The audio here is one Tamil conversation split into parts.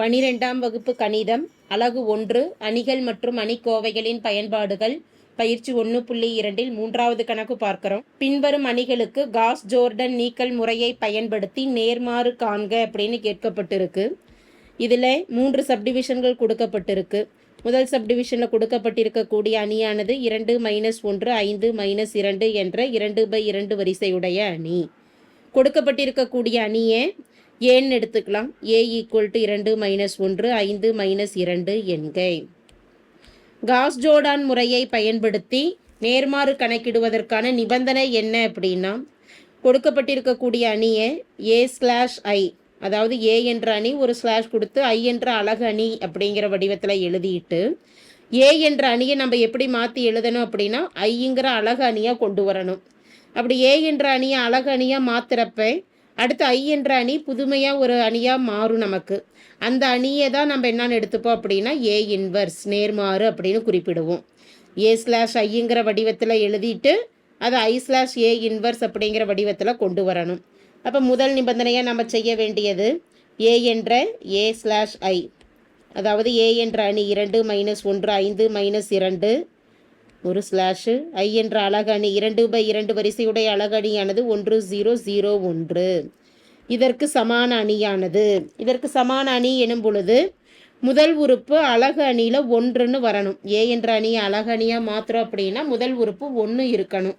பனிரெண்டாம் வகுப்பு கணிதம் அலகு ஒன்று அணிகள் மற்றும் அணிக்கோவைகளின் பயன்பாடுகள் பயிற்சி ஒன்று புள்ளி இரண்டில் மூன்றாவது கணக்கு பார்க்கிறோம். பின்வரும் அணிகளுக்கு காஸ் ஜோர்டன் நீக்கல் முறையை பயன்படுத்தி நேர்மாறு காண்க அப்படின்னு கேட்கப்பட்டிருக்கு. இதில் மூன்று சப்டிவிஷன்கள் கொடுக்கப்பட்டிருக்கு. முதல் சப்டிவிஷனில் கொடுக்கப்பட்டிருக்கக்கூடிய அணியானது இரண்டு மைனஸ் ஒன்று ஐந்து மைனஸ் இரண்டு என்ற இரண்டு பை இரண்டு வரிசையுடைய அணி. கொடுக்கப்பட்டிருக்கக்கூடிய அணியை ஏன்னு எடுத்துக்கலாம்? ஏ ஈக்குவல் டு இரண்டு மைனஸ் ஒன்று ஐந்து மைனஸ் இரண்டு என்கை. காஸ் ஜோர்டான் முறையை பயன்படுத்தி நேர்மாறு கணக்கிடுவதற்கான நிபந்தனை என்ன அப்படின்னா கொடுக்கப்பட்டிருக்கக்கூடிய அணியை ஏ ஸ்லாஷ் ஐ அதாவது ஏ என்ற அணி ஒரு ஸ்லாஷ் கொடுத்து ஐ என்ற அழகு அணி அப்படிங்கிற வடிவத்தில் எழுதிட்டு ஏ என்ற அணியை நம்ம எப்படி மாற்றி எழுதணும் அப்படின்னா ஐங்கிற அழகு அணியாக கொண்டு வரணும். அப்படி ஏ என்ற அணியை அழகு அணியாக மாத்துறப்ப அடுத்து ஐ என்ற அணி புதுமையாக ஒரு அணியாக மாறும் நமக்கு. அந்த அணியை தான் நம்ம என்னன்னு எடுத்துப்போம் அப்படின்னா ஏ இன்வர்ஸ் நேர்மாறு அப்படின்னு குறிப்பிடுவோம். ஏ ஸ்லாஷ் ஐங்கிற வடிவத்தில் எழுதிட்டு அதை ஐ ஸ்லாஷ் ஏ இன்வர்ஸ் அப்படிங்கிற வடிவத்தில் கொண்டு வரணும். அப்போ முதல் நிபந்தனையாக நம்ம செய்ய வேண்டியது ஏ என்ற ஏ ஸ்லாஷ் ஐ அதாவது ஏ என்ற அணி இரண்டு மைனஸ் ஒன்று ஐந்து மைனஸ் இரண்டு ஒரு ஸ்லாஷு ஐ என்ற அழகு அணி இரண்டு பை இரண்டு வரிசையுடைய அழகணியானது ஒன்று ஜீரோ ஜீரோ ஒன்று. இதற்கு சமான அணியானது. இதற்கு சமான அணி எனும் பொழுது முதல் உறுப்பு அழகு அணியில் ஒன்றுன்னு வரணும். ஏ என்ற அணியை அழகு அணியாக மாத்திரம் அப்படின்னா முதல் உறுப்பு ஒன்று இருக்கணும்.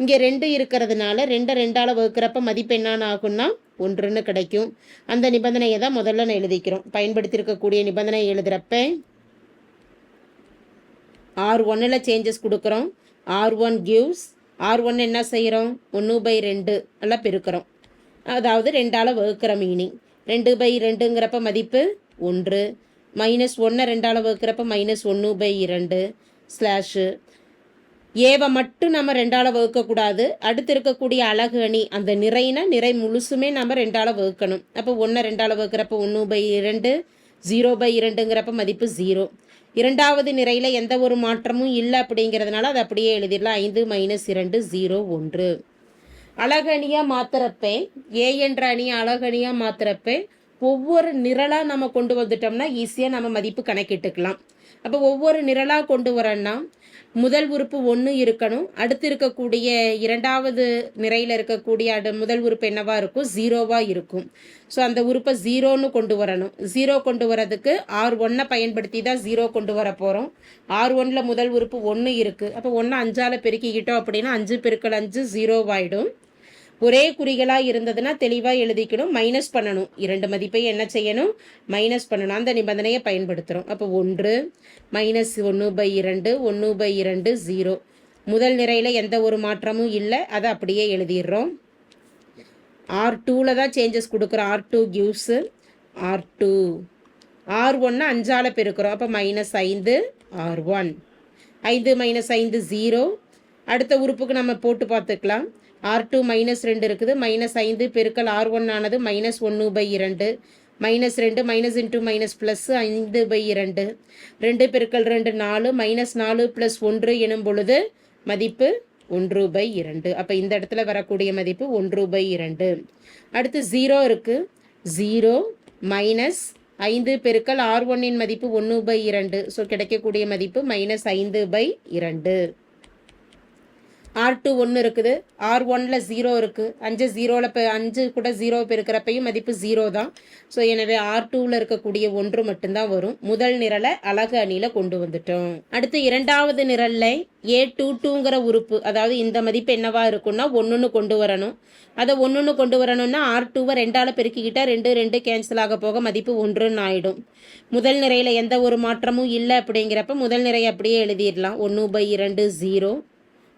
இங்கே ரெண்டு இருக்கிறதுனால ரெண்டை ரெண்டால் வகுக்கிறப்ப மதிப்பு என்னன்னு ஆகும்னா ஒன்றுன்னு கிடைக்கும். அந்த நிபந்தனையை தான் முதல்ல நான் எழுதிக்கிறோம். பயன்படுத்தியிருக்கக்கூடிய நிபந்தனை எழுதுகிறப்ப ஆர் ஒன்னில் சேஞ்சஸ் கொடுக்குறோம். R one gives R one என்ன செய்கிறோம்? ஒன்று பை ரெண்டு எல்லாம் பெருக்கிறோம். அதாவது ரெண்டால் வகுக்கிற மீனிங் ரெண்டு பை ரெண்டுங்கிறப்ப மதிப்பு ஒன்று. மைனஸ் ஒன்றை ரெண்டால் வகுக்கிறப்ப மைனஸ் ஒன்று பை இரண்டு ஸ்லாஷு ஏவை மட்டும் நம்ம ரெண்டால் வகுக்கக்கூடாது. அடுத்து இருக்கக்கூடிய அழகு அணி அந்த நிறைனா நிறை முழுசுமே நம்ம ரெண்டால் வகுக்கணும். அப்போ ஒன்றை ரெண்டால் வகுக்கிறப்ப ஒன்று பை இரண்டு ஜீரோ பை இரண்டுங்கிறப்ப மதிப்பு ஜீரோ இரண்டாவது நிறையில் எந்த ஒரு மாற்றமும் இல்லை அப்படிங்கிறதுனால அதை அப்படியே எழுதிடலாம். ஐந்து மைனஸ் இரண்டு ஜீரோ ஒன்று. அழகணியாக மாத்திரப்பே ஏ என்ற அணியை அழகணியாக மாத்திரப்பே ஒவ்வொரு நிரலாக நம்ம கொண்டு வந்துட்டோம்னா ஈஸியாக நம்ம மதிப்பு கணக்கிட்டுக்கலாம். அப்போ ஒவ்வொரு நிரலாக கொண்டு வரோன்னா முதல் உறுப்பு ஒன்று இருக்கணும். அடுத்து இருக்கக்கூடிய இரண்டாவது நிறையில் இருக்கக்கூடிய அடு முதல் உறுப்பு என்னவா இருக்கும்? ஜீரோவாக இருக்கும். ஸோ அந்த உறுப்பை ஜீரோன்னு கொண்டு வரணும். ஜீரோ கொண்டு வரதுக்கு ஆர் ஒன்னை பயன்படுத்தி தான் ஜீரோ கொண்டு வர போகிறோம் ஆர் ஒன்னில் முதல் உறுப்பு ஒன்று இருக்குது அப்போ ஒன்று அஞ்சால் பெருக்கிக்கிட்டோம் அப்படின்னா அஞ்சு பெருக்கள் அஞ்சு ஜீரோவாயிடும். ஒரே குறிகளாக இருந்ததுன்னா தெளிவாக எழுதிக்கணும் மைனஸ் பண்ணணும். இரண்டு மதிப்பை என்ன செய்யணும்? மைனஸ் பண்ணணும். அந்த நிபந்தனையை பயன்படுத்துகிறோம் அப்போ ஒன்று மைனஸ் ஒன்று பை இரண்டு ஒன்று பை இரண்டு ஜீரோ முதல் நிறையில் எந்த ஒரு மாற்றமும் இல்லை. அதை அப்படியே எழுதிடுறோம். ஆர் டூவில் தான் சேஞ்சஸ் கொடுக்குறோம். R two gives R two R ஒன்று அஞ்சால் பெருக்கிறோம். அப்போ மைனஸ் ஐந்து ஆர் ஒன் ஐந்து மைனஸ் ஐந்து ஜீரோ அடுத்த உறுப்புக்கு நம்ம போட்டு பார்த்துக்கலாம். ஆர் டூ மைனஸ் ரெண்டு இருக்குது. மைனஸ் ஐந்து பெருக்கல் ஆர் ஒன் ஆனது மைனஸ் ஒன்று பை இரண்டு. மைனஸ் ரெண்டு மைனஸ் இன்ட்டு மைனஸ் ப்ளஸ் ஐந்து பை இரண்டு. ரெண்டு பெருக்கல் ரெண்டு நாலு. மைனஸ் நாலு ப்ளஸ் ஒன்று எனும் பொழுது மதிப்பு ஒன்று பை இரண்டு. அப்போ இந்த இடத்துல வரக்கூடிய மதிப்பு ஒன்று பை இரண்டு. அடுத்து ஜீரோ இருக்குது ஜீரோ மைனஸ் ஐந்து பெருக்கல் ஆர் ஒன்னின் மதிப்பு ஒன்று பை இரண்டு. ஸோ கிடைக்கக்கூடிய மதிப்பு மைனஸ் ஐந்து பை இரண்டு. ஆர் டூ ஒன்று இருக்குது. ஆர் ஒனில் ஜீரோ இருக்குது அஞ்சு ஜீரோவில் இப்போ அஞ்சு கூட ஜீரோ பெருக்கிறப்பையும் மதிப்பு ஜீரோ தான். ஸோ எனவே ஆர் டூவில் இருக்கக்கூடிய ஒன்று மட்டும்தான் வரும். முதல் நிரலை அழகு அணியில் கொண்டு வந்துட்டோம். அடுத்து இரண்டாவது நிரலில் ஏ டூ டூங்கிற உறுப்பு அதாவது இந்த மதிப்பு என்னவா இருக்குன்னா ஒன்றுன்னு கொண்டு வரணும். அதை ஒன்றுன்னு கொண்டு வரணும்னா ஆர் டூவை ரெண்டால் பெருக்கிக்கிட்டால் ரெண்டு ரெண்டு கேன்சல் ஆக போக மதிப்பு ஒன்றுன்னு ஆகிடும் முதல் நிறையில் எந்த ஒரு மாற்றமும் இல்லை அப்படிங்கிறப்ப முதல் நிறைய அப்படியே எழுதிடலாம். ஒன்று பை இரண்டு ஜீரோ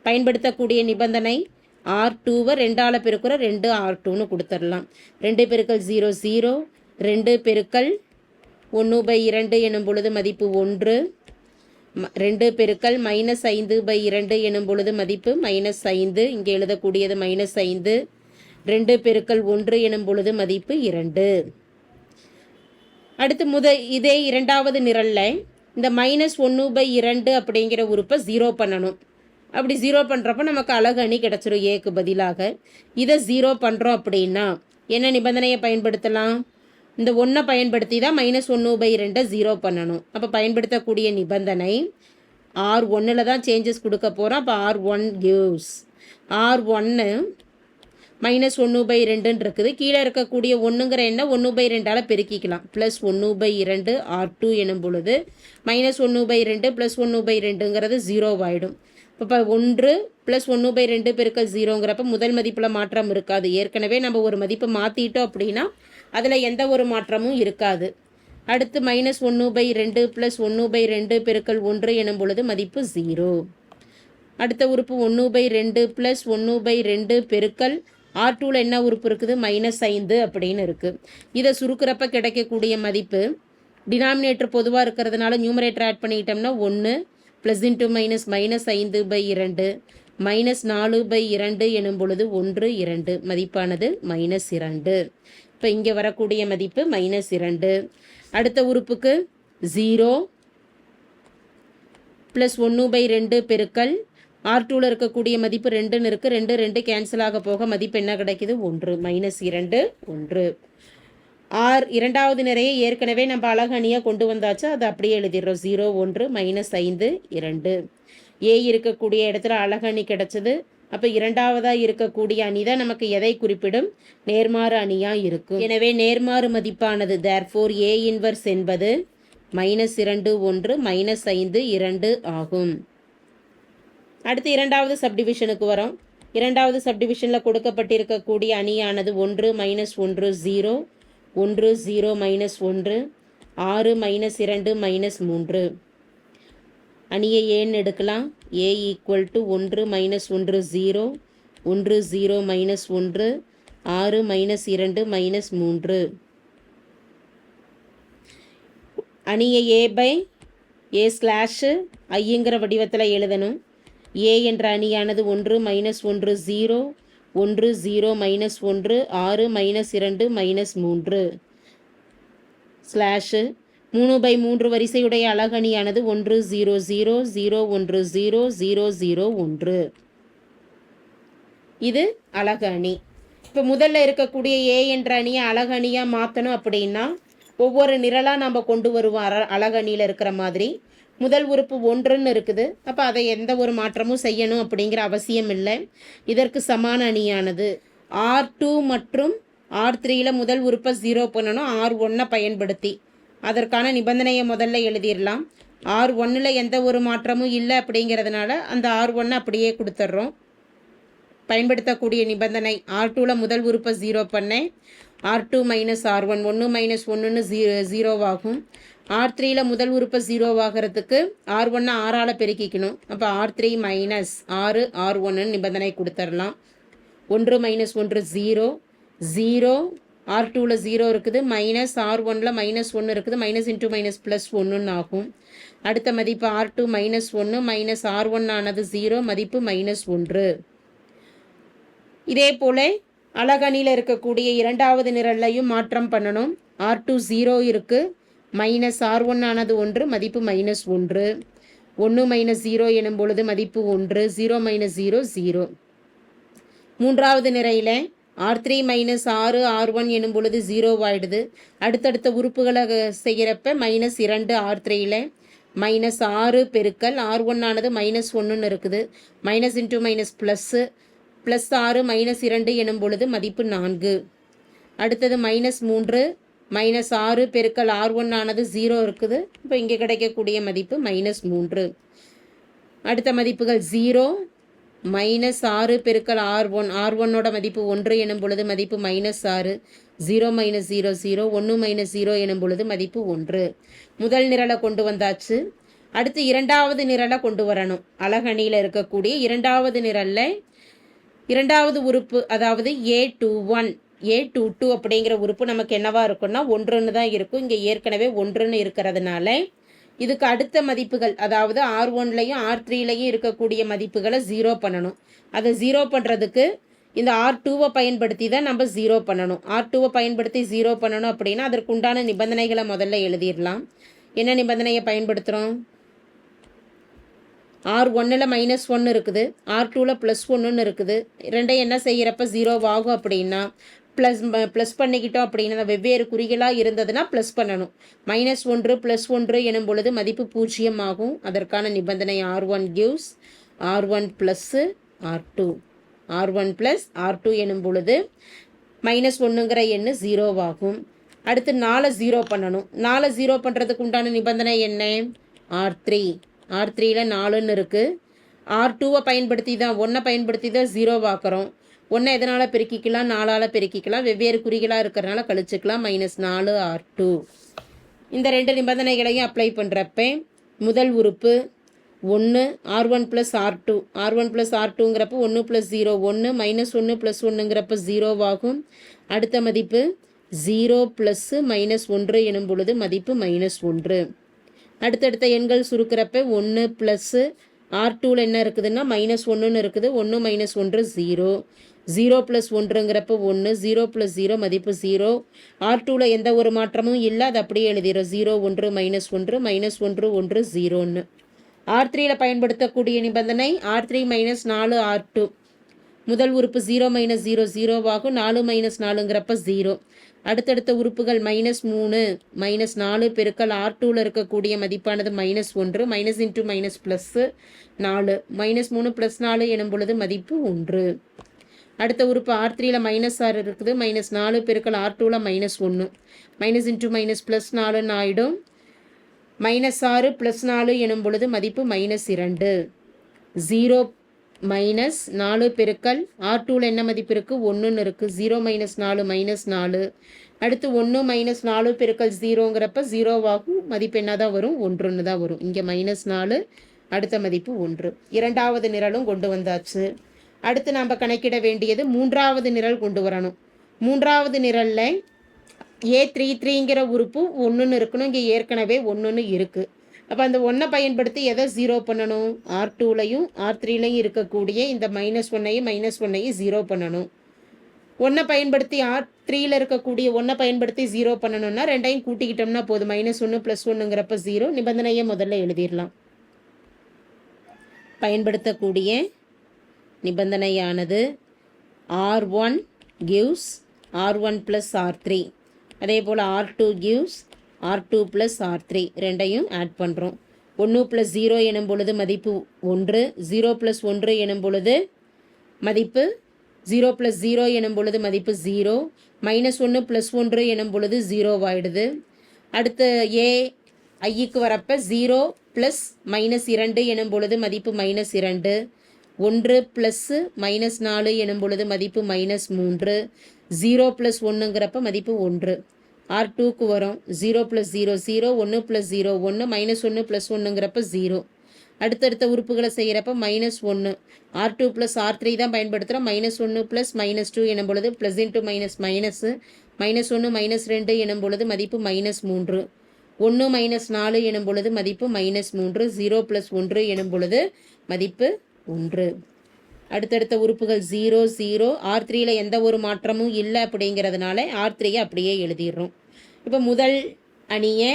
பயன்படுத்தக்கூடிய நிபந்தனை ஆர் டூவை ரெண்டால் பெருக்கிற ரெண்டு ஆர் டூன்னு கொடுத்துடலாம். ரெண்டு பெருக்கள் ஜீரோ ஜீரோ ரெண்டு பெருக்கள் ஒன்று பை இரண்டு எனும் பொழுது மதிப்பு ஒன்று ரெண்டு பெருக்கள் மைனஸ் ஐந்து பை இரண்டு எனும் பொழுது மதிப்பு மைனஸ் ஐந்து இங்கே எழுதக்கூடியது மைனஸ் ஐந்து ரெண்டு பெருக்கள் ஒன்று எனும் பொழுது மதிப்பு இரண்டு. அடுத்து முத இதே இரண்டாவது நிரலில் இந்த மைனஸ் ஒன்று பை இரண்டு அப்படிங்கிற உறுப்பை ஜீரோ பண்ணணும். அப்படி ஜீரோ பண்ணுறப்ப நமக்கு அழகு அணி கிடச்சிரும். ஏக்கு பதிலாக. இதை ஜீரோ பண்ணுறோம் அப்படின்னா என்ன நிபந்தனையை பயன்படுத்தலாம்? இந்த ஒன்றை பயன்படுத்தி தான் மைனஸ் ஒன்று பை ரெண்டை ஜீரோ பண்ணணும். அப்போ பயன்படுத்தக்கூடிய நிபந்தனை ஆர் ஒன்னில் தான் சேஞ்சஸ் கொடுக்க போகிறோம் அப்போ ஆர் ஒன் கிவ்ஸ் ஆர் ஒன்று மைனஸ் ஒன்று பை ரெண்டுன்னு இருக்குது. கீழே இருக்கக்கூடிய ஒன்றுங்கிற எண்ணை ஒன்று பை ரெண்டால் பெருக்கிக்கலாம். ப்ளஸ் ஒன்று பை இரண்டு ஆர் டூ எனும் பொழுது மைனஸ் ஒன்று பை ரெண்டு ப்ளஸ் ஒன்று பை ரெண்டுங்கிறது ஜீரோவாயிடும் இப்போ ஒன்று ப்ளஸ் ஒன்று பை ரெண்டு பெருக்கல் ஜீரோங்கிறப்ப முதல் மதிப்பில் மாற்றம் இருக்காது. ஏற்கனவே நம்ம ஒரு மதிப்பை மாற்றிட்டோம் அப்படின்னா அதில் எந்த ஒரு மாற்றமும் இருக்காது. அடுத்து மைனஸ் ஒன்று பை ரெண்டு ப்ளஸ் ஒன்று பை ரெண்டு பெருக்கல் ஒன்று எனும் பொழுது மதிப்பு ஜீரோ அடுத்த உறுப்பு ஒன்று பை ரெண்டு ப்ளஸ் ஒன்று பை ரெண்டு பெருக்கல் ஆர் டூவில் என்ன உறுப்பு இருக்குது? மைனஸ் ஐந்து அப்படின்னு இருக்குது இதை சுருக்கிறப்ப கிடைக்கக்கூடிய மதிப்பு டினாமினேட்டர் பொதுவாக இருக்கிறதுனால நியூமரேட்டர் ஆட் பண்ணிக்கிட்டோம்னா ஒன்று ப்ளஸ் இன்ட்டு மைனஸ் மைனஸ் ஐந்து பை இரண்டு மைனஸ் நாலு பை இரண்டு எனும் பொழுது ஒன்று இரண்டு. மதிப்பானது மைனஸ் இரண்டு. இப்போ இங்கே வரக்கூடிய மதிப்பு மைனஸ் இரண்டு. அடுத்த உறுப்புக்கு ஜீரோ ப்ளஸ் ஒன்று பை ரெண்டு பெருக்கல் ஆர் டூவில் இருக்கக்கூடிய மதிப்பு ரெண்டுன்னு இருக்குது ரெண்டு ரெண்டு கேன்சல் ஆக போக மதிப்பு என்ன கிடைக்குது? ஒன்று. மைனஸ் இரண்டு ஒன்று. ஆர் இரண்டாவது நிறைய ஏற்கனவே நம்ம அழகணியாக கொண்டு வந்தாச்சு. அதை அப்படியே எழுதிடுறோம். ஜீரோ ஒன்று மைனஸ் ஐந்து இரண்டு. ஏ இருக்கக்கூடிய இடத்துல அழகணி கிடச்சது. அப்போ இரண்டாவதாக இருக்கக்கூடிய அணி தான் நமக்கு எதை குறிப்பிடும்? நேர்மாறு அணியாக இருக்கும். எனவே நேர்மாறு மதிப்பானது தேர் ஃபோர் ஏ இன்வர்ஸ் என்பது மைனஸ் இரண்டு ஒன்று மைனஸ் ஐந்து இரண்டு ஆகும். அடுத்து இரண்டாவது சப்டிவிஷனுக்கு வரோம். இரண்டாவது சப்டிவிஷனில் கொடுக்கப்பட்டிருக்கக்கூடிய அணியானது ஒன்று மைனஸ் ஒன்று ஜீரோ ஒன்று ஜீரோ மைனஸ் ஒன்று ஆறு மைனஸ் இரண்டு மைனஸ் மூன்று. அணியை ஏன்னு எடுக்கலாம்? ஏ ஈக்குவல் டு ஒன்று மைனஸ் ஒன்று ஜீரோ ஒன்று ஜீரோ மைனஸ் ஒன்று ஆறு மைனஸ் இரண்டு மைனஸ் மூன்று. அணியை ஏ பை ஏ ஸ்லாஷு ஐங்கிற வடிவத்தில் எழுதணும். ஏ என்ற அணியானது ஒன்று மைனஸ் ஒன்று ஜீரோ ஒன்று ஜீரோ மைனஸ் ஒன்று ஆறு மைனஸ் இரண்டு மைனஸ் மூன்று. ஸ்லாஷு மூணு பை மூன்று வரிசையுடைய அழகணியானது ஒன்று ஜீரோ ஜீரோ ஜீரோ ஒன்று ஜீரோ ஜீரோ ஜீரோ ஒன்று. இது அழகு அணி இப்போ முதல்ல இருக்கக்கூடிய ஏ என்ற அணியை அழகு அணியாக மாற்றணும் அப்படின்னா ஒவ்வொரு நிரலாக நம்ம கொண்டு வருவோம். அழகணியில் இருக்கிற மாதிரி. முதல் உறுப்பு ஒன்றுன்னு இருக்குது. அப்போ அதை எந்த ஒரு மாற்றமும் செய்யணும் அப்படிங்கிற அவசியம் இல்லை. இதற்கு சமான அணியானது. ஆர் டூ மற்றும் ஆர் த்ரீயில் முதல் உறுப்பை ஜீரோ பண்ணணும். ஆர் ஒன்னை பயன்படுத்தி. அதற்கான நிபந்தனையை முதல்ல எழுதிடலாம். ஆர் ஒன்னில் எந்த ஒரு மாற்றமும் இல்லை அப்படிங்கிறதுனால அந்த ஆர் ஒன்னை அப்படியே கொடுத்துட்றோம். பயன்படுத்தக்கூடிய நிபந்தனை ஆர் டூவில் முதல் உறுப்பை ஜீரோ பண்ணேன். R two minus R one ஒன்று மைனஸ் ஒன்றுன்னு ஜீ ஜீரோவாகும் ஆர் த்ரீயில் முதல் உறுப்பை ஜீரோவாகிறதுக்கு ஆர் ஒன்னை ஆறால் பெருக்கிக்கணும். அப்போ ஆர் த்ரீ மைனஸ் ஆறு ஆர் ஒன்றுன்னு நிபந்தனை கொடுத்துடலாம் ஒன்று மைனஸ் ஒன்று ஜீரோ ஜீரோ ஆர் டூவில் ஜீரோ இருக்குது மைனஸ் ஆர் ஒனில் மைனஸ் ஒன்று இருக்குது மைனஸ் இன்ட்டு மைனஸ் ப்ளஸ் ஒன்றுன்னு ஆகும். அடுத்த மதிப்பு ஆர் டூ மைனஸ் ஒன்று மைனஸ் ஆர் ஒன் ஆனது ஜீரோ மதிப்பு மைனஸ் ஒன்று. இதே போல் அழகணியில் இருக்கக்கூடிய இரண்டாவது நிரல்லையும் மாற்றம் பண்ணணும். ஆர் டூ ஜீரோ இருக்குது மைனஸ் ஆர் ஒன் ஆனது ஒன்று மதிப்பு மைனஸ் ஒன்று. ஒன்று மைனஸ் ஜீரோ எனும் பொழுது மதிப்பு ஒன்று ஜீரோ மைனஸ் ஜீரோ ஜீரோ மூன்றாவது நிறையில் ஆர் த்ரீ மைனஸ் ஆறு ஆர் ஒன் எனும் பொழுது ஜீரோவாயிடுது அடுத்தடுத்த உறுப்புகளை செய்கிறப்ப மைனஸ் இரண்டு ஆர் த்ரீயில் மைனஸ் ஆறு பெருக்கல் ஆர் ஒன் ஆனது மைனஸ் ஒன்றுன்னு இருக்குது. Minus into minus plus plus ஆறு மைனஸ் இரண்டு எனும் பொழுது மதிப்பு நான்கு. அடுத்தது மைனஸ் மூன்று மைனஸ் ஆறு பெருக்கல் ஆர் ஒன் ஆனது ஜீரோ இருக்குது. இப்போ இங்கே கிடைக்கக்கூடிய மதிப்பு மைனஸ் மூன்று. அடுத்த மதிப்புகள் ஜீரோ மைனஸ் ஆறு பெருக்கல் ஆர் ஒன் ஆர் ஒன்னோட மதிப்பு ஒன்று எனும் பொழுது மதிப்பு மைனஸ் ஆறு ஜீரோ மைனஸ் ஜீரோ ஜீரோ ஒன்று மைனஸ் ஜீரோ எனும் பொழுது மதிப்பு ஒன்று. முதல் நிரலை கொண்டு வந்தாச்சு. அடுத்து இரண்டாவது நிரலை கொண்டு வரணும். அழகணியில் இருக்கக்கூடிய இரண்டாவது நிரலில் இரண்டாவது உறுப்பு அதாவது A two one A two two அப்படிங்கிற உறுப்பு நமக்கு என்னவாக இருக்கும்னா ஒன்றுன்னு தான் இருக்கும். இங்கே ஏற்கனவே ஒன்றுன்னு இருக்கிறதுனால இதுக்கு அடுத்த மதிப்புகள் அதாவது ஆர் ஒன்லையும் ஆர் த்ரீலையும் இருக்கக்கூடிய மதிப்புகளை ஜீரோ பண்ணணும். அதை ஜீரோ பண்ணுறதுக்கு இந்த ஆர் டூவை பயன்படுத்தி தான் நம்ம ஜீரோ பண்ணணும். ஆர் டூவை பயன்படுத்தி ஜீரோ பண்ணணும் அப்படின்னா அதற்கு உண்டான நிபந்தனைகளை முதல்ல எழுதிடலாம். என்ன நிபந்தனையை பயன்படுத்துகிறோம் ஆர் ஒன்னில் மைனஸ் ஒன்று இருக்குது. ஆர் டூவில் ப்ளஸ் ஒன்றுன்னு இருக்குது. ரெண்டையும் என்ன செய்கிறப்ப ஜீரோவாகும் அப்படின்னா ப்ளஸ் ப்ளஸ் பண்ணிக்கிட்டோம் அப்படின்னா வெவ்வேறு குறிகளாக இருந்ததுன்னா ப்ளஸ் பண்ணணும். மைனஸ் ஒன்று ப்ளஸ் ஒன்று எனும் பொழுது மதிப்பு பூஜ்ஜியம் ஆகும். அதற்கான நிபந்தனை R one gives R one plus R two R one plus R two எனும் பொழுது மைனஸ் ஒன்றுங்கிற எண்ணு ஜீரோவாகும் அடுத்து நாலை ஜீரோ பண்ணணும். நாலை ஜீரோ பண்ணுறதுக்கு உண்டான நிபந்தனை என்ன? ஆர் த்ரீ ஆர் த்ரீயில் நாலுன்னு இருக்குது ஆர் டூவை பயன்படுத்தி தான் ஒன்றை பயன்படுத்தி தான் ஜீரோவாக்குறோம் ஒன்றை எதனால் பெருக்கிக்கலாம்? நாலால் பெருக்கிக்கலாம். வெவ்வேறு குறிகளாக இருக்கிறனால கழிச்சுக்கலாம். மைனஸ் நாலு ஆர் டூ இந்த ரெண்டு நிபந்தனைகளையும் அப்ளை பண்ணுறப்ப முதல் உறுப்பு ஒன்று R one plus R two R one plus R டூங்கிறப்ப ஒன்று ப்ளஸ் ஜீரோ ஒன்று மைனஸ் ஒன்று ப்ளஸ் ஒன்றுங்கிறப்ப ஜீரோவாகும் அடுத்த மதிப்பு ஜீரோ ப்ளஸ்ஸு மைனஸ் ஒன்று எனும் பொழுது மதிப்பு மைனஸ் ஒன்று. அடுத்தடுத்த எண்கள் சுருக்கிறப்ப ஒன்று ப்ளஸ்ஸு ஆர் டூவில் என்ன இருக்குதுன்னா மைனஸ் ஒன்றுன்னு இருக்குது. ஒன்று மைனஸ் ஒன்று ஜீரோ ஜீரோ ப்ளஸ் ஒன்றுங்கிறப்ப ஒன்று ஜீரோ ப்ளஸ் ஜீரோ மதிப்பு ஜீரோ. ஆர் டூவில் எந்த ஒரு மாற்றமும் இல்லை அது அப்படியே எழுதிடும் ஜீரோ ஒன்று மைனஸ் ஒன்று மைனஸ் ஒன்று ஒன்று ஜீரோன்னு. ஆர் த்ரீயில் பயன்படுத்தக்கூடிய நிபந்தனை ஆர் த்ரீ மைனஸ் நாலு ஆர் டூ முதல் உறுப்பு ஜீரோ மைனஸ் ஜீரோ ஜீரோவாகும். நாலு மைனஸ் நாலுங்கிறப்ப ஜீரோ. அடுத்தடுத்த உறுப்புகள் மைனஸ் மூணு மைனஸ் நாலு பெருக்கல் ஆர் டூவில் இருக்கக்கூடிய மதிப்பானது மைனஸ் ஒன்று மைனஸ் இன்ட்டு மைனஸ் ப்ளஸ்ஸு நாலு. மைனஸ் மூணு ப்ளஸ் நாலு எனும் பொழுது மதிப்பு ஒன்று. அடுத்த உறுப்பு ஆர் த்ரீயில் மைனஸ் ஆறு இருக்குது. மைனஸ் நாலு பெருக்கள் ஆர் டூவில் மைனஸ் ஒன்று மைனஸ் இன்ட்டு மைனஸ் ப்ளஸ் நாலுன்னு ஆகிடும் மைனஸ் ஆறு ப்ளஸ் நாலு எனும் பொழுது மதிப்பு மைனஸ் இரண்டு. ஜீரோ மைனஸ் நாலு பெருக்கல் ஆர் டூவில் என்ன மதிப்பு இருக்குது ஒன்றுன்னு இருக்குது ஜீரோ மைனஸ் நாலு மைனஸ் நாலு. அடுத்து ஒன்று மைனஸ் நாலு பெருக்கல் ஜீரோங்கிறப்ப ஜீரோவாகும் மதிப்பு என்ன தான் வரும்? ஒன்றுன்னு தான் வரும். இங்கே மைனஸ் நாலு அடுத்த மதிப்பு ஒன்று. இரண்டாவது நிரலும் கொண்டு வந்தாச்சு. அடுத்து நாம் கணக்கிட வேண்டியது மூன்றாவது நிரல் கொண்டு வரணும். மூன்றாவது நிரலில் ஏ த்ரீ த்ரீங்கிற உறுப்பு ஒன்றுன்னு இருக்கணும். இங்கே ஏற்கனவே ஒன்றுன்னு இருக்குது அப்போ அந்த ஒன்றை பயன்படுத்தி எதை ஜீரோ பண்ணணும்? ஆர் டூலையும் ஆர் த்ரீலையும் இருக்கக்கூடிய இந்த மைனஸ் ஒன்னையும் மைனஸ் ஒன்னையும் ஜீரோ பண்ணணும். ஒன்றை பயன்படுத்தி ஆர் த்ரீயில் இருக்கக்கூடிய ஒன்றை பயன்படுத்தி ஜீரோ பண்ணணும்னா ரெண்டையும் கூட்டிக்கிட்டோம்னா போதும். மைனஸ் ஒன்று ப்ளஸ் ஒன்றுங்கிறப்ப ஜீரோ நிபந்தனையை முதல்ல எழுதிடலாம். பயன்படுத்தக்கூடிய நிபந்தனையானது R one gives R one plus R three அதே போல் R two gives R two plus R three ரெண்டையும் ஆட் பண்ணுறோம் ஒன்று ப்ளஸ் ஜீரோ எனும் பொழுது மதிப்பு ஒன்று. ஜீரோ ப்ளஸ் ஒன்று எனும் பொழுது மதிப்பு ஜீரோ ப்ளஸ் ஜீரோ எனும் பொழுது மதிப்பு ஜீரோ மைனஸ் ஒன்று ப்ளஸ் ஒன்று எனும் பொழுது ஜீரோவாயிடுது அடுத்து ஏ ஐக்கு வரப்போ ஜீரோ ப்ளஸ் மைனஸ் இரண்டு எனும் பொழுது மதிப்பு மைனஸ் இரண்டு. ஒன்று ப்ளஸ்ஸு மைனஸ் நாலு எனும் பொழுது மதிப்பு மைனஸ் மூன்று. ஜீரோ ப்ளஸ் ஒன்றுங்கிறப்ப மதிப்பு ஒன்று. ஆர் டூக்கு வரும். ஜீரோ ப்ளஸ் ஜீரோ ஜீரோ ஒன்று ப்ளஸ் ஜீரோ ஒன்று மைனஸ் ஒன்று ப்ளஸ் ஒன்றுங்கிறப்ப ஜீரோ அடுத்தடுத்த உறுப்புகளை செய்கிறப்ப மைனஸ் ஒன்று R two plus R three தான் பயன்படுத்துகிறோம் மைனஸ் ஒன்று ப்ளஸ் மைனஸ் டூ எனும் பொழுது plus into minus minus minus ஒன்று மைனஸ் ரெண்டு எனும் பொழுது மதிப்பு மைனஸ் மூன்று. ஒன்று மைனஸ் நாலு எனும் பொழுது மதிப்பு மைனஸ் மூன்று. ஜீரோ ப்ளஸ் ஒன்று எனும் பொழுது மதிப்பு ஒன்று. அடுத்தடுத்த உறுப்புகள் ஜீரோ ஜீரோ ஆர் த்ரீயில் எந்த ஒரு மாற்றமும் இல்லை அப்படிங்கிறதுனால ஆர் த்ரீயை அப்படியே எழுதிடுறோம். இப்போ முதல் அணியை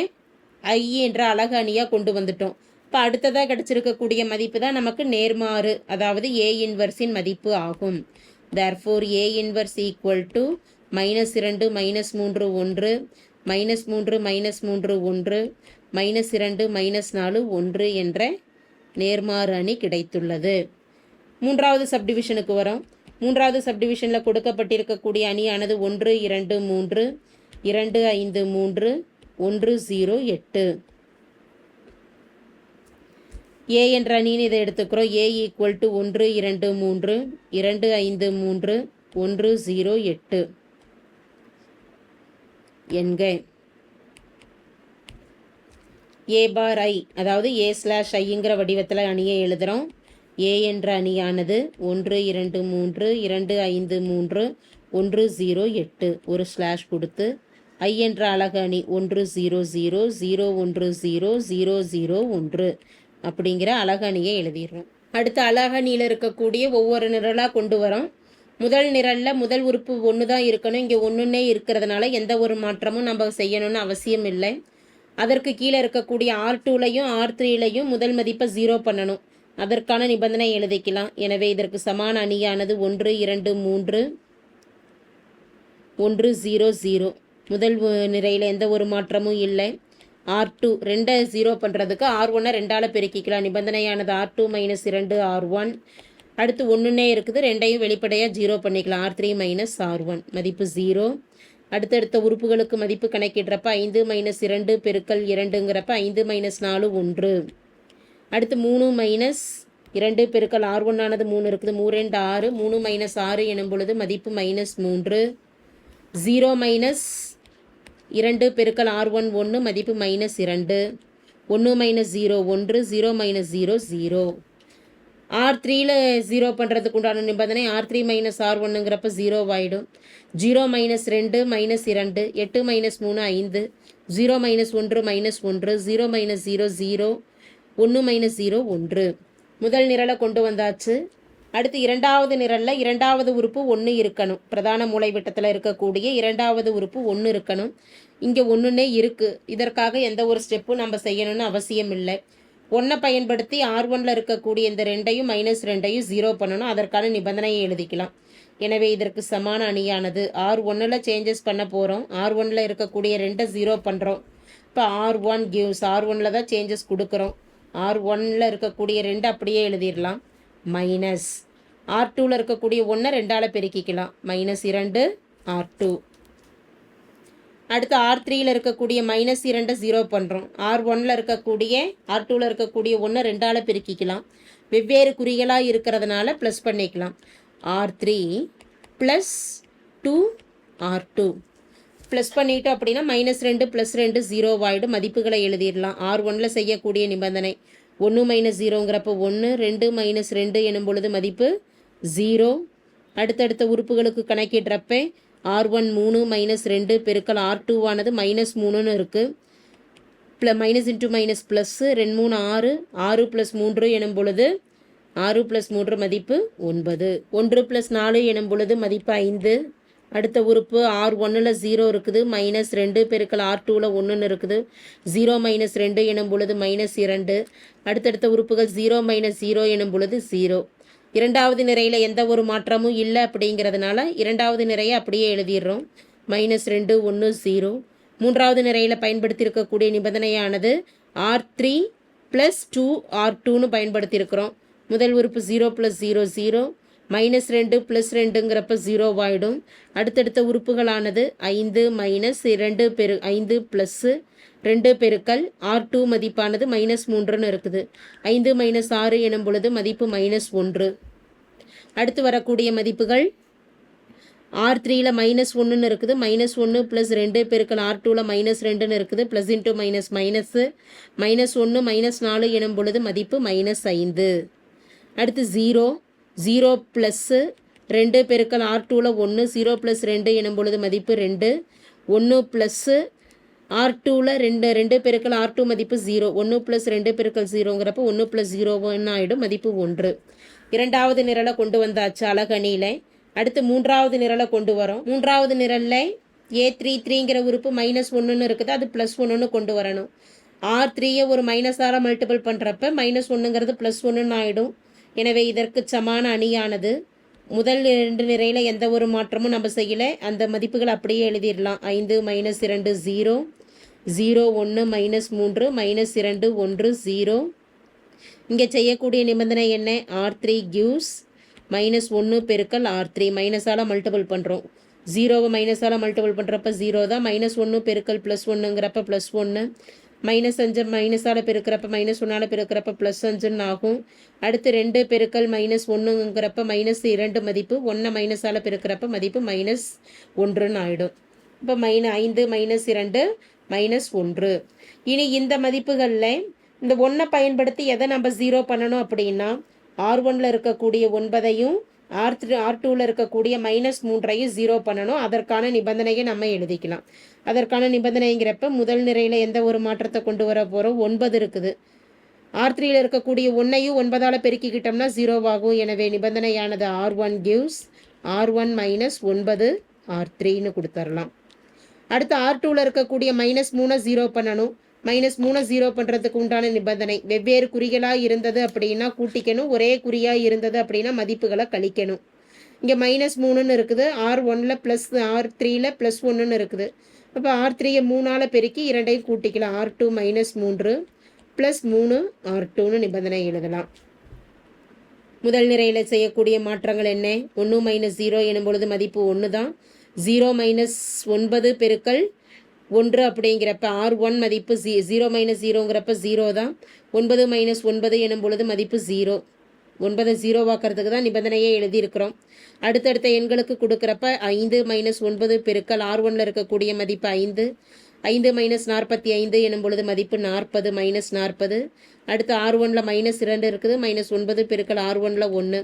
ஐ என்ற அழகு அணியாக கொண்டு வந்துட்டோம். இப்போ அடுத்ததாக கிடச்சிருக்கக்கூடிய மதிப்பு தான் நமக்கு நேர்மாறு அதாவது ஏ இன்வர்ஸின் மதிப்பு ஆகும். Therefore A inverse equal to minus இரண்டு மைனஸ் மூன்று ஒன்று மைனஸ் மூன்று மைனஸ் மூன்று ஒன்று மைனஸ் இரண்டு மைனஸ் நாலு ஒன்று என்ற நேர்மாறு அணி கிடைத்துள்ளது. மூன்றாவது சப்டிவிஷனுக்கு வரோம். மூன்றாவது சப்டிவிஷனில் கொடுக்கப்பட்டிருக்கக்கூடிய அணியானது ஒன்று இரண்டு மூன்று இரண்டு ஐந்து மூன்று ஒன்று ஜீரோ எட்டு. ஏ என்ற அணின்னு இதை எடுத்துக்கிறோம். ஏ ஈக்குவல் டு ஒன்று இரண்டு மூன்று இரண்டு ஐந்து மூன்று ஒன்று ஜீரோ எட்டு. என்க ஏ பார் ஐ அதாவது ஏ ஸ்லாஷ் ஐங்கிற வடிவத்தில் அணியை எழுதுகிறோம் ஏ என்ற அணியானது ஒன்று இரண்டு மூன்று இரண்டு ஐந்து மூன்று ஒன்று ஜீரோ எட்டு. ஒரு ஸ்லாஷ் கொடுத்து ஐ என்ற அழகு அணி ஒன்று ஜீரோ ஜீரோ ஜீரோ ஒன்று ஜீரோ ஜீரோ ஜீரோ ஒன்று அப்படிங்கிற அழகு அணியை எழுதிடுறோம். அடுத்த அழகணியில் இருக்கக்கூடிய ஒவ்வொரு நிரலாக கொண்டு வரோம். முதல் நிரலில் முதல் உறுப்பு ஒன்று தான் இருக்கணும். இங்கே ஒன்றுன்னே இருக்கிறதுனால எந்த ஒரு மாற்றமும் நம்ம செய்யணும்னு அவசியம் இல்லை. அதற்கு கீழே இருக்கக்கூடிய ஆர் டூலையும் ஆர் த்ரீலையும் முதல் மதிப்பை ஜீரோ பண்ணணும். அதற்கான நிபந்தனை எழுதிக்கலாம். எனவே இதற்கு சமான அணியானது ஒன்று இரண்டு மூன்று ஒன்று ஜீரோ ஜீரோ முதல் நிறையில் எந்த ஒரு மாற்றமும் இல்லை. ஆர் டூ ரெண்டை ஜீரோ பண்ணுறதுக்கு ஆர் ஒன்னை ரெண்டால் பெருக்கிக்கலாம். நிபந்தனையானது ஆர் டூ மைனஸ் இரண்டு ஆர் ஒன் அடுத்து ஒன்றுன்னே இருக்குது. ரெண்டையும் வெளிப்படையாக ஜீரோ பண்ணிக்கலாம். R three minus R one மதிப்பு ஜீரோ அடுத்தடுத்த உறுப்புகளுக்கு மதிப்பு கணக்கிடுறப்ப ஐந்து மைனஸ் இரண்டு பெருக்கல் இரண்டுங்கிறப்ப ஐந்து மைனஸ் நாலு ஒன்று. அடுத்து மூணு மைனஸ் இரண்டு பெருக்கல் ஆர் ஒன்னானது மூணு இருக்குது. மூணு ரெண்டு ஆறு மூணு மைனஸ் ஆறு எனும் பொழுது மதிப்பு மைனஸ் மூன்று. ஜீரோ மைனஸ் இரண்டு பெருக்கல் ஆர் ஒன் ஒன்று மதிப்பு மைனஸ் இரண்டு. ஒன்று மைனஸ் ஜீரோ ஒன்று zero minus zero zero R த்ரீயில் ஜீரோ பண்ணுறதுக்கு உண்டான நிபந்தனை ஆர் த்ரீ மைனஸ் ஆர் ஒன்றுங்கிறப்ப ஜீரோ ஆகிடும் ஜீரோ மைனஸ் ரெண்டு மைனஸ் இரண்டு எட்டு மைனஸ் மூணு ஐந்து. ஜீரோ மைனஸ் ஒன்று மைனஸ் ஒன்று. ஜீரோ மைனஸ் ஜீரோ ஜீரோ ஒன்று மைனஸ் ஜீரோ ஒன்று. முதல் நிரலை கொண்டு வந்தாச்சு. அடுத்து இரண்டாவது நிரலில் இரண்டாவது உறுப்பு ஒன்று இருக்கணும். பிரதான மூளைவிட்டத்தில் இருக்கக்கூடிய இரண்டாவது உறுப்பு ஒன்று இருக்கணும். இங்கே ஒன்றுனே இருக்குது இதற்காக எந்த ஒரு ஸ்டெப்பும் நம்ம செய்யணும்னு அவசியம் இல்லை ஒன்றை பயன்படுத்தி ஆர் ஒனில் இருக்கக்கூடிய இந்த ரெண்டையும் மைனஸ் ரெண்டையும் ஜீரோ பண்ணணும். அதற்கான நிபந்தனையை எழுதிக்கலாம். எனவே இதற்கு சமான அணியானது. ஆர் ஒன்னில் சேஞ்சஸ் பண்ண போகிறோம் ஆர் ஒனில் இருக்கக்கூடிய ரெண்டை ஜீரோ பண்ணுறோம் இப்போ ஆர் ஒன் கிவ்ஸ் ஆர் ஒனில் தான் சேஞ்சஸ் கொடுக்குறோம். ஆர் ஒனில் இருக்கக்கூடிய ரெண்டு அப்படியே எழுதிடலாம். மைனஸ் ஆர் டூவில் இருக்கக்கூடிய ஒன்றை ரெண்டால் பெருக்கிக்கலாம். மைனஸ் இரண்டு ஆர் டூ அடுத்து ஆர் த்ரீயில் இருக்கக்கூடிய மைனஸ் இரண்டை ஜீரோ பண்ணுறோம் ஆர் ஒனில் இருக்கக்கூடிய ஆர் டூவில் இருக்கக்கூடிய ஒன்று ரெண்டால் பெருக்கிக்கலாம். வெவ்வேறு குறிகளாக இருக்கிறதுனால ப்ளஸ் பண்ணிக்கலாம். R three plus two R two plus பண்ணிட்டோம் அப்படின்னா மைனஸ் ரெண்டு ப்ளஸ் ரெண்டு ஜீரோ வாய்டு மதிப்புகளை எழுதிடலாம். ஆர் ஒனில் செய்யக்கூடிய நிபந்தனை ஒன்று மைனஸ் ஜீரோங்கிறப்ப ஒன்று ரெண்டு மைனஸ் ரெண்டு எனும் பொழுது மதிப்பு ஜீரோ அடுத்தடுத்த உறுப்புகளுக்கு கணக்கிடுறப்ப ஆர் ஒன் மூணு மைனஸ் ரெண்டு பெருக்கல் ஆர் டூவானது மைனஸ் மூணுன்னு இருக்குது ப்ள மைனஸ் இன்ட்டு மைனஸ் ப்ளஸ்ஸு ரெண்டு மூணு ஆறு ஆறு ப்ளஸ் மூன்று எனும் பொழுது ஆறு ப்ளஸ் மூன்று மதிப்பு ஒன்பது. ஒன்று ப்ளஸ் நாலு எனும் பொழுது மதிப்பு ஐந்து. அடுத்த உறுப்பு ஆர் ஒன்னில் ஜீரோ இருக்குது மைனஸ் ரெண்டு பெருக்கல் ஆர் டூவில் ஒன்றுன்னு இருக்குது. ஜீரோ மைனஸ் ரெண்டு எனும் பொழுது மைனஸ் இரண்டு. அடுத்தடுத்த உறுப்புகள் ஜீரோ மைனஸ் ஜீரோ எனும் பொழுது ஜீரோ இரண்டாவது நிறையில் எந்த ஒரு மாற்றமும் இல்லை அப்படிங்கிறதுனால இரண்டாவது நிறையை அப்படியே எழுதிடுறோம். மைனஸ் ரெண்டு ஒன்று ஜீரோ மூன்றாவது நிறையில் பயன்படுத்தியிருக்கக்கூடிய நிபந்தனையானது R three plus two R டூன்னு பயன்படுத்தியிருக்கிறோம். முதல் உறுப்பு zero plus zero zero minus ரெண்டு ப்ளஸ் ரெண்டுங்கிறப்ப ஜீரோ ஆகிடும் அடுத்தடுத்த உறுப்புகளானது ஐந்து மைனஸ் இரண்டு பெரு ஐந்து ப்ளஸ்ஸு ரெண்டு பெருக்கல் ஆர் டூ மதிப்பானது மைனஸ் மூன்றுன்னு இருக்குது. ஐந்து மைனஸ் ஆறு எனும் பொழுது மதிப்பு மைனஸ் ஒன்று. அடுத்து வரக்கூடிய மதிப்புகள் ஆர் த்ரீயில் மைனஸ் ஒன்றுன்னு இருக்குது. மைனஸ் ஒன்று ப்ளஸ் ரெண்டு பெருக்கள் ஆர் டூவில் மைனஸ் ரெண்டுன்னு இருக்குது. Plus into minus minus minus ஒன்று மைனஸ் நாலு எனும் பொழுது மதிப்பு மைனஸ் ஐந்து. அடுத்து ஜீரோ ஜீரோ ப்ளஸ்ஸு ரெண்டு பெருக்கல் ஆர் டூவில் ஒன்று ஜீரோ ப்ளஸ் ரெண்டு எனும் பொழுது மதிப்பு ரெண்டு. ஒன்று ப்ளஸ்ஸு ஆர் டூவில் ரெண்டு ரெண்டு பெருக்கல் ஆர் டூ மதிப்பு ஜீரோ ஒன்று ப்ளஸ் ரெண்டு பெருக்கள் ஜீரோங்கிறப்ப ஒன்று ப்ளஸ் ஜீரோ ஒன்று ஆகிடும் மதிப்பு ஒன்று. இரண்டாவது நிரலை கொண்டு வந்தாச்சு அழகணியில். அடுத்து மூன்றாவது நிரலை கொண்டு வரோம். மூன்றாவது நிரலில் ஏ த்ரீ த்ரீங்கிற உறுப்பு மைனஸ் ஒன்றுன்னு இருக்குது அது ப்ளஸ் ஒன்றுன்னு கொண்டு வரணும். ஆர் த்ரீயை ஒரு மைனஸால் மல்டிபிள் பண்ணுறப்ப மைனஸ் ஒன்றுங்கிறது ப்ளஸ் ஒன்றுன்னு ஆகிடும் எனவே இதற்கு சமான அணியானது. முதல் இரண்டு நிறையில் எந்த ஒரு மாற்றமும் நம்ம செய்யலை. அந்த மதிப்புகள் அப்படியே எழுதிடலாம். ஐந்து மைனஸ் இரண்டு ஜீரோ ஜீரோ ஒன்று மைனஸ் மூன்று மைனஸ் இரண்டு ஒன்று ஜீரோ இங்கே செய்யக்கூடிய நிபந்தனை என்ன? ஆர் த்ரீ கியூஸ் மைனஸ் ஒன்று பெருக்கல் ஆர் த்ரீ மைனஸால் மல்டிபிள் பண்ணுறோம் ஜீரோவை மைனஸால் மல்டிபிள் பண்ணுறப்ப ஜீரோ தான். மைனஸ் ஒன்று பெருக்கல் ப்ளஸ் ஒன்றுங்கிறப்ப ப்ளஸ் ஒன்று மைனஸ் அஞ்சு மைனஸால் பெருக்கிறப்ப மைனஸ் ஒன்றால் பெருக்கிறப்ப ப்ளஸ் அஞ்சுன்னு ஆகும். அடுத்து ரெண்டு பெருக்கல் மைனஸ் ஒன்றுங்கிறப்ப மைனஸ் இரண்டு மதிப்பு ஒன்றை மைனஸால் பெருக்கிறப்ப மதிப்பு மைனஸ் ஒன்றுன்னு ஆகிடும் இப்போ மைன ஐந்து மைனஸ் இரண்டு மைனஸ் ஒன்று. இனி இந்த மதிப்புகளில் இந்த ஒன்றை பயன்படுத்தி எதை நம்ம ஜீரோ பண்ணணும் அப்படின்னா ஆர் ஒனில் இருக்கக்கூடிய ஒன்பதையும் ஆர் த்ரீ ஆர் டூவில் இருக்கக்கூடிய மைனஸ் மூன்றையும் ஜீரோ பண்ணணும். அதற்கான நிபந்தனையை நம்ம எழுதிக்கலாம். அதற்கான நிபந்தனைங்கிறப்ப முதல் நிறையில் எந்த ஒரு மாற்றத்தை கொண்டு வர போகிறோம் ஒன்பது இருக்குது. ஆர் த்ரீயில் இருக்கக்கூடிய ஒன்றையும் ஒன்பதால் பெருக்கிக்கிட்டோம்னா ஜீரோவாகும் எனவே நிபந்தனையானது R one gives R one minus ஒன்பது ஆர் த்ரீன்னு கொடுத்துர்லாம். அடுத்து ஆர் டூவில் இருக்கக்கூடிய மைனஸ் மூணை ஜீரோ பண்ணணும். மைனஸ் மூணை ஜீரோ பண்ணுறதுக்கு உண்டான நிபந்தனை. வெவ்வேறு குறிகளாக இருந்தது அப்படின்னா கூட்டிக்கணும். ஒரே குறியாக இருந்தது அப்படின்னா மதிப்புகளை கழிக்கணும். இங்கே மைனஸ் மூணுன்னு இருக்குது. ஆர் ஒனில் ப்ளஸ் ஆர் த்ரீயில் ப்ளஸ் ஒன்றுன்னு இருக்குது. அப்போ ஆர் த்ரீயை மூணால் பெருக்கி இரண்டையும் கூட்டிக்கலாம். ஆர் டூ மைனஸ் மூன்று ப்ளஸ் மூணு ஆர் டூன்னு நிபந்தனை எழுதலாம். முதல் நிறையில் செய்யக்கூடிய மாற்றங்கள் என்ன? ஒன்று மைனஸ் ஜீரோ எனும் பொழுது மதிப்பு ஒன்று தான் ஜீரோ மைனஸ் ஒன்பது பெருக்கல் ஒன்று அப்படிங்கிறப்ப ஆர் ஒன் மதிப்பு ஜீ ஜீரோ மைனஸ் ஜீரோங்கிறப்ப ஜீரோ தான். ஒன்பது மைனஸ் ஒன்பது எனும் பொழுது மதிப்பு ஜீரோ ஒன்பதை ஜீரோவாக்கிறதுக்கு தான் நிபந்தனையே எழுதியிருக்கிறோம். அடுத்தடுத்த எண்களுக்கு கொடுக்குறப்ப ஐந்து மைனஸ் ஒன்பது பெருக்கல் ஆர் ஒன்னில் இருக்கக்கூடிய மதிப்பு ஐந்து. ஐந்து மைனஸ் நாற்பத்தி ஐந்து எனும் பொழுது மதிப்பு நாற்பது மைனஸ் நாற்பது. அடுத்து ஆர் ஒனில் மைனஸ் இரண்டு இருக்குது மைனஸ் ஒன்பது பெருக்கல் ஆர் ஒனில் ஒன்று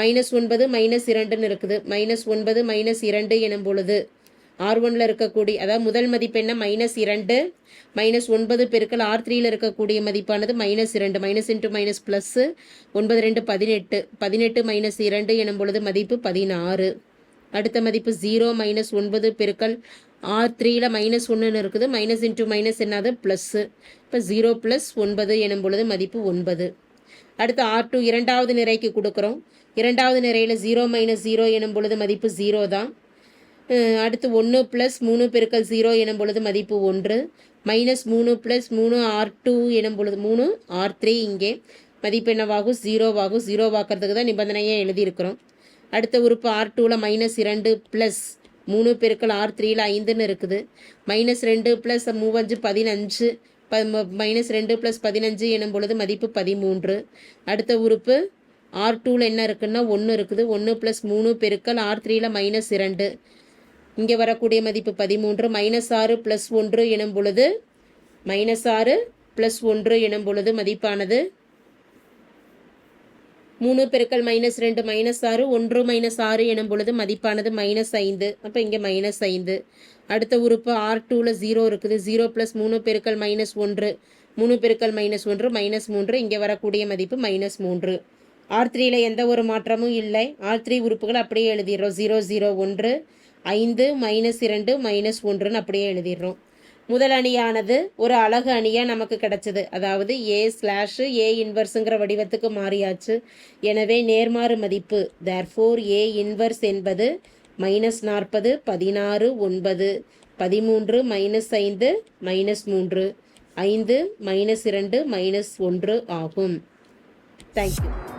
மைனஸ் ஒன்பது மைனஸ் இரண்டுன்னு இருக்குது. மைனஸ் ஒன்பது மைனஸ் இரண்டு எனும் பொழுது ஆர் ஒனில் இருக்கக்கூடிய அதாவது முதல் மதிப்பு என்ன? மைனஸ் இரண்டு. மைனஸ் ஒன்பது பெருக்கல் ஆர் த்ரீயில் இருக்கக்கூடிய மதிப்பானது மைனஸ் இரண்டு. மைனஸ் இன்ட்டு மைனஸ் ப்ளஸ்ஸு ஒன்பது ரெண்டு பதினெட்டு. பதினெட்டு மைனஸ் இரண்டு எனும் பொழுது மதிப்பு பதினாறு. அடுத்த மதிப்பு ஜீரோ மைனஸ் ஒன்பது பெருக்கல் ஆர் த்ரீயில் மைனஸ் ஒன்றுன்னு இருக்குது. மைனஸ் இன்ட்டு மைனஸ் என்னது? ப்ளஸ்ஸு இப்போ ஜீரோ ப்ளஸ் ஒன்பது எனும் பொழுது மதிப்பு ஒன்பது. அடுத்து ஆர் டூ இரண்டாவது நிறைக்கு கொடுக்குறோம். இரண்டாவது நிறையில் ஜீரோ மைனஸ் ஜீரோ எனும் பொழுது மதிப்பு ஜீரோ தான். அடுத்து ஒன்று ப்ளஸ் மூணு பெருக்கல் ஜீரோ எனும் பொழுது மதிப்பு ஒன்று. மைனஸ் மூணு ப்ளஸ் மூணு ஆர் டூ எனும் பொழுது மூணு ஆர் த்ரீ இங்கே. மதிப்பு என்னவாகும்? ஜீரோவாகும் ஜீரோவாக்கிறதுக்கு தான் நிபந்தனையே எழுதியிருக்கிறோம். அடுத்த உறுப்பு ஆர் டூவில் மைனஸ் இரண்டு ப்ளஸ் மூணு பெருக்கள் ஆர் த்ரீயில் ஐந்துன்னு இருக்குது. மைனஸ் ரெண்டு ப்ளஸ் மூவஞ்சு பதினஞ்சு ப மைனஸ் ரெண்டு ப்ளஸ் பதினஞ்சு எனும் பொழுது மதிப்பு பதிமூன்று. அடுத்த உறுப்பு ஆர் டூவில் என்ன இருக்குன்னா ஒன்று இருக்குது. ஒன்று ப்ளஸ் மூணு பெருக்கல் ஆர் த்ரீயில் மைனஸ் இரண்டு. இங்கே வரக்கூடிய மதிப்பு பதிமூன்று மைனஸ் ஆறு ப்ளஸ் ஒன்று எனும் பொழுது மைனஸ் ஆறு ப்ளஸ் ஒன்று எனும் பொழுது மதிப்பானது மூணு பெருக்கள் மைனஸ் ரெண்டு மைனஸ் ஆறு ஒன்று மைனஸ் ஆறு எனும் பொழுது மதிப்பானது மைனஸ் ஐந்து. அப்போ இங்கே மைனஸ் ஐந்து. அடுத்த உறுப்பு ஆர் டூவில் ஜீரோ இருக்குது. ஜீரோ ப்ளஸ் மூணு பெருக்கள் மைனஸ் ஒன்று. மூணு பெருக்கள் மைனஸ் ஒன்று மைனஸ் மூன்று. இங்கே வரக்கூடிய மதிப்பு மைனஸ் மூன்று. ஆர் த்ரீயில் எந்த ஒரு மாற்றமும் இல்லை. ஆர் த்ரீ உறுப்புகள் அப்படியே எழுதிடுறோம். ஜீரோ ஜீரோ ஒன்று. ஐந்து மைனஸ் இரண்டு மைனஸ் ஒன்றுன்னு அப்படியே எழுதிடுறோம். முதல் அணியானது ஒரு அழகு அணியாக நமக்கு கிடைச்சது. அதாவது ஏ ஸ்லாஷு ஏ இன்வர்ஸுங்கிற வடிவத்துக்கு மாறியாச்சு. எனவே நேர்மாறு மதிப்பு. தேர்ஃபோர் ஏ இன்வர்ஸ் என்பது மைனஸ் நாற்பது பதினாறு ஒன்பது பதிமூன்று மைனஸ் ஐந்து மைனஸ் மூன்று. ஐந்து மைனஸ் இரண்டு மைனஸ் ஒன்று ஆகும். தேங்க்யூ